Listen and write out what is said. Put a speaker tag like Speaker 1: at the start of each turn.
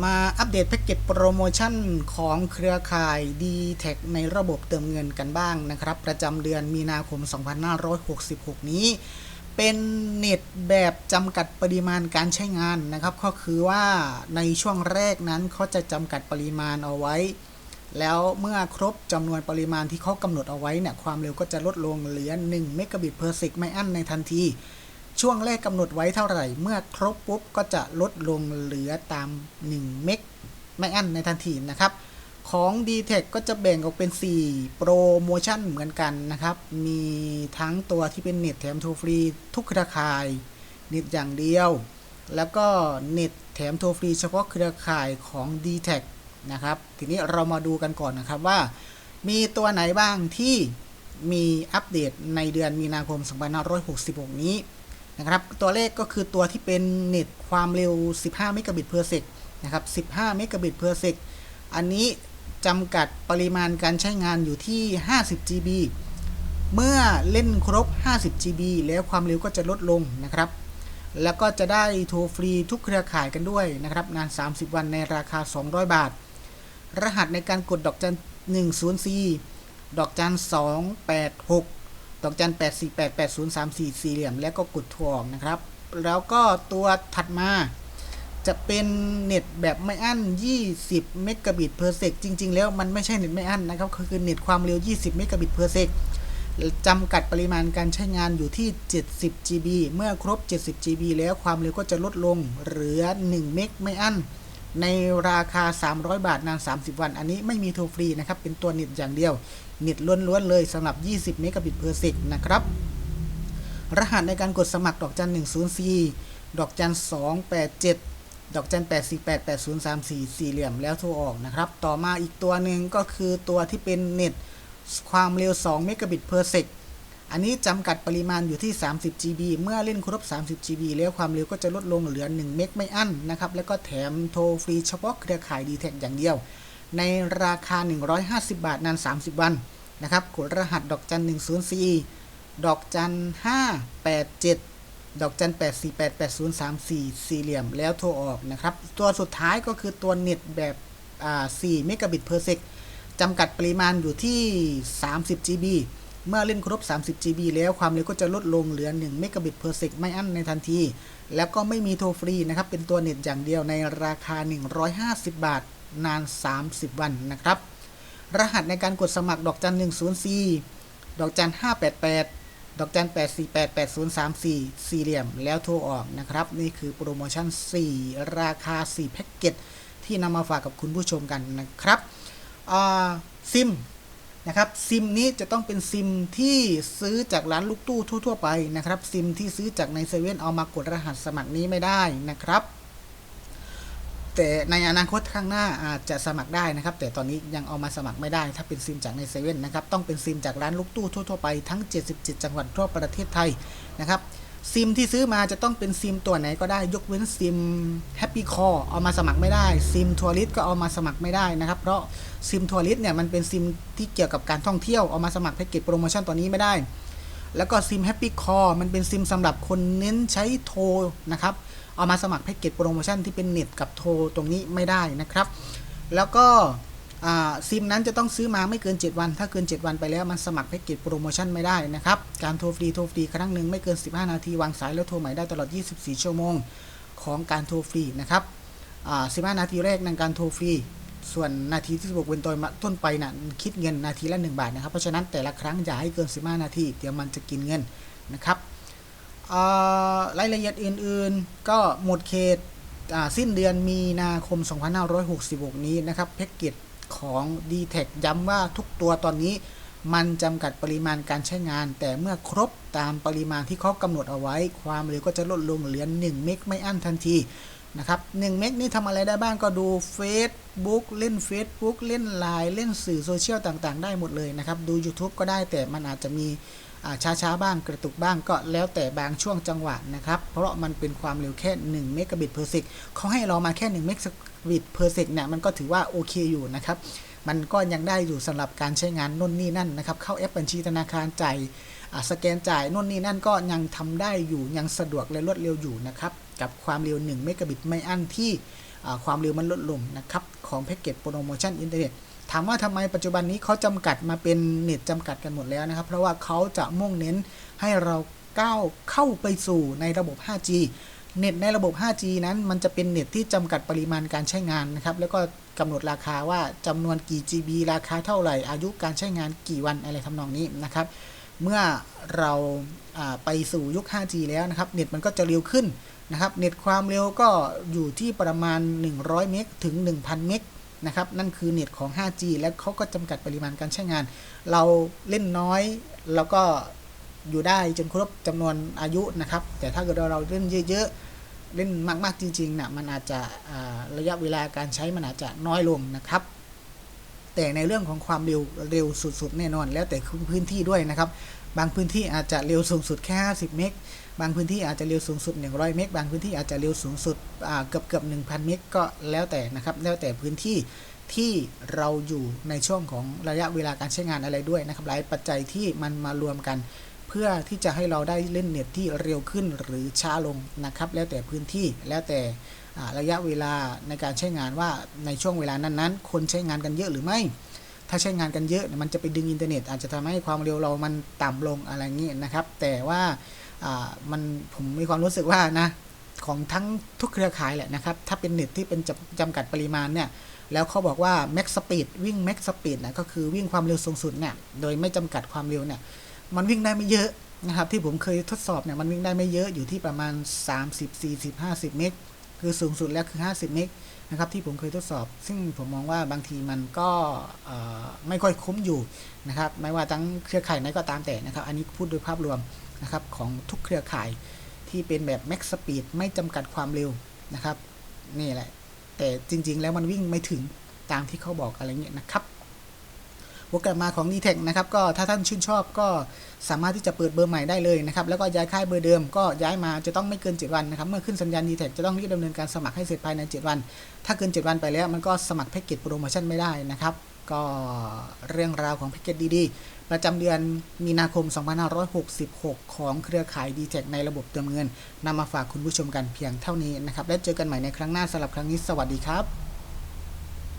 Speaker 1: มาอัปเดตแพ็กเกจโปรโมชั่นของเครือข่าย d t แทในระบบเติมเงินกันบ้างนะครับ ประจำเดือนมีนาคม 2566 นี้ เป็นเน็ตแบบจำกัดปริมาณการใช้งานนะครับ ก็คือว่าในช่วงแรกนั้นเขาจะจำกัดปริมาณเอาไว้ แล้วเมื่อครบจำนวนปริมาณที่เขากำหนดเอาไว้เนี่ยความเร็วก็จะลดลงเหลือ 1 เมกะบิตเพอร์เซกไม่อั้นในทันที ช่วงแรกกำหนดไว้เท่าไหร่ เมื่อครบปุ๊บก็จะลดลงเหลือตาม 1 เมกไม่อั้นในทันทีนะครับ ของ d t แทก็จะแบ่งออกเป็น 4 โปรโมชั่นเหมือนกันนะครับ มีทั้งตัวที่เป็นเน็ตแถมโทรฟรีทุกเครือข่าย เน็ตอย่างเดียว แล้วก็เน็ตแถมโทรฟรีเฉพาะเครือข่ายของ d t แทนะครับ ทีนี้เรามาดูกันก่อนนะครับว่า มีตัวไหนบ้างที่มีอัปเดตในเดือนมีนาคม 2566 นี้ นะครับ ตัวเลขก็คือตัวที่เป็นเน็ตความเร็ว 15 เมกะบิตเพอร์เซกนะครับ 15 เมกะบิตเพอร์เซกอันนี้จำกัดปริมาณการใช้งานอยู่ที่ 50 GB เมื่อเล่นครบ 50 GB แล้วความเร็วก็จะลดลงนะครับ แล้วก็จะได้โทรฟรีทุกเครือข่ายกันด้วยนะครับ นาน 30 วันในราคา 200 บาท รหัสในการกดดอกจัน104ดอกจัน286 ดอกจัน 8488034 สี่เหลี่ยม แล้วก็กดถั่วออกนะครับ แล้วก็ตัวถัดมาจะเป็นเน็ตแบบไม่อั้น 20 เมกะบิตเพอร์เซกจริง ๆ แล้วมันไม่ใช่เน็ตไม่อั้นนะครับคือเน็ตความเร็ว 20 เมกะบิตเพอร์เซกจำกัดปริมาณการใช้งานอยู่ที่ 70 GB เมื่อครบ 70 GB แล้วความเร็วก็จะลดลงเหลือ 1 เมกไม่อั้น ในราคา 300 บาทนาน 30 วัน อันนี้ไม่มีโทรฟรีนะครับ เป็นตัวเน็ตอย่างเดียว เน็ตล้วนๆเลยสำหรับ 20 เมกะบิตเพอร์เซกนะครับ รหัสในการกดสมัครดอกจัน 104 ดอกจัน 287 ดอกจัน 8488034 สี่เหลี่ยมแล้วโทรออกนะครับ ต่อมาอีกตัวหนึ่งก็คือตัวที่เป็นเน็ตความเร็ว 2 เมกะบิตเพอร์เซก อันนี้จำกัดปริมาณอยู่ที่ 30 GB เมื่อเล่นครบ 30 GB แล้วความเร็วก็จะลดลงเหลือ 1 เมกไม่อั้นนะครับ แล้วก็แถมโทรฟรีเฉพาะเครือข่าย d t แทอย่างเดียว ในราคา 150 บาทนาน 30 วันนะครับกดรหัสดอกจัน 104 ดอกจัน 587 ดอกจัน 8488034 สี่เหลี่ยมแล้วโทรออกนะครับ ตัวสุดท้ายก็คือตัวเน็ตแบบ4เมกะบิตเพอร์เซกจำกัดปริมาณอยู่ที่ 30 GB เมื่อเล่นครบ 30 GB แล้วความเร็วก็จะลดลงเหลือ1เมกะบิตเพอร์เซกไม่อั้นในทันที แล้วก็ไม่มีโทรฟรีนะครับ เป็นตัวเน็ตอย่างเดียวในราคา 150 บาท นาน 30 วันนะครับ รหัสในการกดสมัครดอกจัน 104 ดอกจัน 588 ดอกจัน 8488034 สี่เหลี่ยม แล้วโทรออกนะครับ นี่คือโปรโมชั่น 4 ราคา 4 แพ็กเกจที่นำมาฝากกับคุณผู้ชมกันนะครับซิม นะครับซิมนี้จะต้องเป็นซิมที่ซื้อจากร้านลูกตู้ทั่ว ๆ ไปนะครับซิมที่ซื้อจากในเซเว่นเอามากดรหัสสมัครนี้ไม่ได้นะครับ แต่ในอนาคตข้างหน้าอาจจะสมัครได้นะครับ แต่ตอนนี้ยังเอามาสมัครไม่ได้ ถ้าเป็นซิมจากในเซเว่นนะครับต้องเป็นซิมจากร้านลูกตู้ทั่ว ๆ ไปทั้ง 77 จังหวัดทั่วประเทศไทยนะครับ ซิมที่ซื้อมาจะต้องเป็นซิมตัวไหนก็ได้ยกเว้นซิม Happy Call เอามาสมัครไม่ได้ซิมทัวริสก็เอามาสมัครไม่ได้นะครับ เพราะซิมทัวริสเนี่ยมันเป็นซิมที่เกี่ยวกับการท่องเที่ยวเอามาสมัครแพ็กเกจโปรโมชั่นตัวนี้ไม่ได้ แล้วก็ซิม Happy Call มันเป็นซิมสำหรับคนเน้นใช้โทรนะครับเอามาสมัครแพ็กเกจโปรโมชั่นที่เป็นเน็ตกับโทรตรงนี้ไม่ได้นะครับ แล้วก็ ซิมนั้นจะต้องซื้อมาไม่เกิน 7 วัน ถ้าเกิน 7 วันไปแล้วมันสมัครแพ็กเกจโปรโมชั่นไม่ได้นะครับ การโทรฟรีโทรฟรีครั้งหนึ่งไม่เกิน 15 นาทีวางสายแล้วโทรใหม่ได้ตลอด 24 ชั่วโมงของการโทรฟรีนะครับ15 นาทีแรกในการโทรฟรี ส่วนนาทีที่บวกเป็นตัวต้นไปนะ่ะคิดเงินนาทีละ 1 บาทนะครับ เพราะฉะนั้นแต่ละครั้งอย่าให้เกิน 15 นาที เดี๋ยวมันจะกินเงินนะครับรายละเอียดอื่นๆ ก็หมดเขตสิ้นเดือนมีนาคม 2566 นี้นะครับแพ็กเกจ ของ d t แทย้ำว่าทุกตัวตอนนี้มันจำกัดปริมาณการใช้งาน แต่เมื่อครบตามปริมาณที่เขากำหนดเอาไว้ ความเร็วก็จะลดลงเหลือ 1 เมกไม่อั้นทันทีนะครับ1เมกนี่ทำอะไรได้บ้างก็ดู Facebook เล่น Facebook เล่นไลน์เล่นสื่อโซเชียลต่างๆ ได้หมดเลยนะครับ ดู YouTube ก็ได้แต่มันอาจจะมี ช้าๆบ้างกระตุกบ้างก็แล้วแต่บางช่วงจังหวะนะครับ เพราะมันเป็นความเร็วแค่1เมกะบิตเพอร์เซกเขาให้เรามาแค่1เมกะบิตเพอร์เซกเนี่ยมันก็ถือว่าโอเคอยู่นะครับ มันก็ยังได้อยู่สำหรับการใช้งานน่นนี่นั่นนะครับ เข้าแอปบัญชีธนาคารจ่ายสแกนจ่ายน่นนี่นั่นก็ยังทำได้อยู่ยังสะดวกและรวดเร็วอยู่นะครับกับความเร็ว1เมกะบิตไม่อั้นที่ความเร็วมันลดลงนะครับของแพ็กเกจโปรโมชั่นอินเทอร์เน็ต ถามว่าทำไมปัจจุบันนี้เขาจำกัดมาเป็นเน็ตจำกัดกันหมดแล้วนะครับ เพราะว่าเขาจะมุ่งเน้นให้เราก้าวเข้าไปสู่ในระบบ 5G เน็ตในระบบ 5G นั้นมันจะเป็นเน็ตที่จำกัดปริมาณการใช้งานนะครับ แล้วก็กำหนดราคาว่าจำนวนกี่ GB ราคาเท่าไหร่ อายุการใช้งานกี่วันอะไรทำนองนี้นะครับ เมื่อเราอ่าไปสู่ยุค 5G แล้วนะครับ เน็ตมันก็จะเร็วขึ้นนะครับ เน็ตความเร็วก็อยู่ที่ประมาณ 100 เมกถึง 1,000 เมก นะครับ นั่นคือเน็ตของ 5G แล้วเขาก็จำกัดปริมาณการใช้งาน เราเล่นน้อยแล้วก็อยู่ได้จนครบจำนวนอายุนะครับ แต่ถ้าเกิดเราเล่นเยอะๆ เล่นมากๆจริงๆนะมันอาจจะระยะเวลาการใช้มันอาจจะน้อยลงนะครับ แต่ในเรื่องของความเร็วเร็วสุดๆ แน่นอน แล้วแต่พื้นที่ด้วยนะครับ บางพื้นที่อาจจะเร็วสูงสุดแค่ 50 เมก บางพื้นที่อาจจะเร็วสูงสุด 100 เมก บางพื้นที่อาจจะเร็วสูงสุดเกือบเกือบ1,000 เมกก็แล้วแต่นะครับ แล้วแต่พื้นที่ที่เราอยู่ในช่วงของระยะเวลาการใช้งานอะไรด้วยนะครับ หลายปัจจัยที่มันมารวมกัน เพื่อที่จะให้เราได้เล่นเน็ตที่เร็วขึ้นหรือช้าลงนะครับ แล้วแต่พื้นที่แล้วแต่ระยะเวลาในการใช้งานว่าในช่วงเวลานั้นๆ คนใช้งานกันเยอะหรือไม่ ถ้าใช้งานกันเยอะมันจะไปดึงอินเทอร์เน็ตอาจจะทำให้ความเร็วเรามันต่ำลงอะไรเงี้ยนะครับ แต่ว่ามันผมมีความรู้สึกว่านะของทั้งทุกเครือข่ายแหละนะครับ ถ้าเป็นเน็ตที่เป็นจำจำกัดปริมาณเนี่ยแล้วเขาบอกว่า max speed วิ่ง max speed นะก็คือวิ่งความเร็วสูงสุดเนี่ยโดยไม่จำกัดความเร็วเนี่ยมันวิ่งได้ไม่เยอะนะครับที่ผมเคยทดสอบเนี่ยมันวิ่งได้ไม่เยอะอยู่ที่ประมาณ 30 40 50 เมกคือสูงสุดแล้วคือ 50 เมก นะครับที่ผมเคยทดสอบ ซึ่งผมมองว่าบางทีมันก็ไม่ค่อยคุ้มอยู่นะครับไม่ว่าทั้งเครือข่ายไหนก็ตามแต่นะครับ อันนี้พูดโดยภาพรวมนะครับของทุกเครือข่ายที่เป็นแบบ max speed ไม่จำกัดความเร็วนะครับนี่แหละ แต่จริงๆแล้วมันวิ่งไม่ถึงตามที่เขาบอกอะไรเงี้ยนะครับ โปรแกรมมาของ d t แทนะครับก็ถ้าท่านชื่นชอบก็สามารถที่จะเปิดเบอร์ใหม่ได้เลยนะครับแล้วก็ย้ายค่ายเบอร์เดิมก็ย้ายมาจะต้องไม่เกิน 7 วันนะครับเมื่อขึ้นสัญญาณ d t แทจะต้องรีบดำเนินการสมัครให้เสร็จภายใน 7 วัน ถ้าเกิน 7 วันไปแล้วมันก็สมัครแพ็กเกจโปรโมชั่นไม่ได้นะครับก็เรื่องราวของแพ็กเกจดีๆ ประจำเดือนมีนาคม 2566 ของเครือข่าย d t แทในระบบเติมเงินนำมาฝากคุณผู้ชมกันเพียงเท่านี้นะครับแล้วเจอกันใหม่ในครั้งหน้าสำหรับครั้งนี้สวัสดีครับ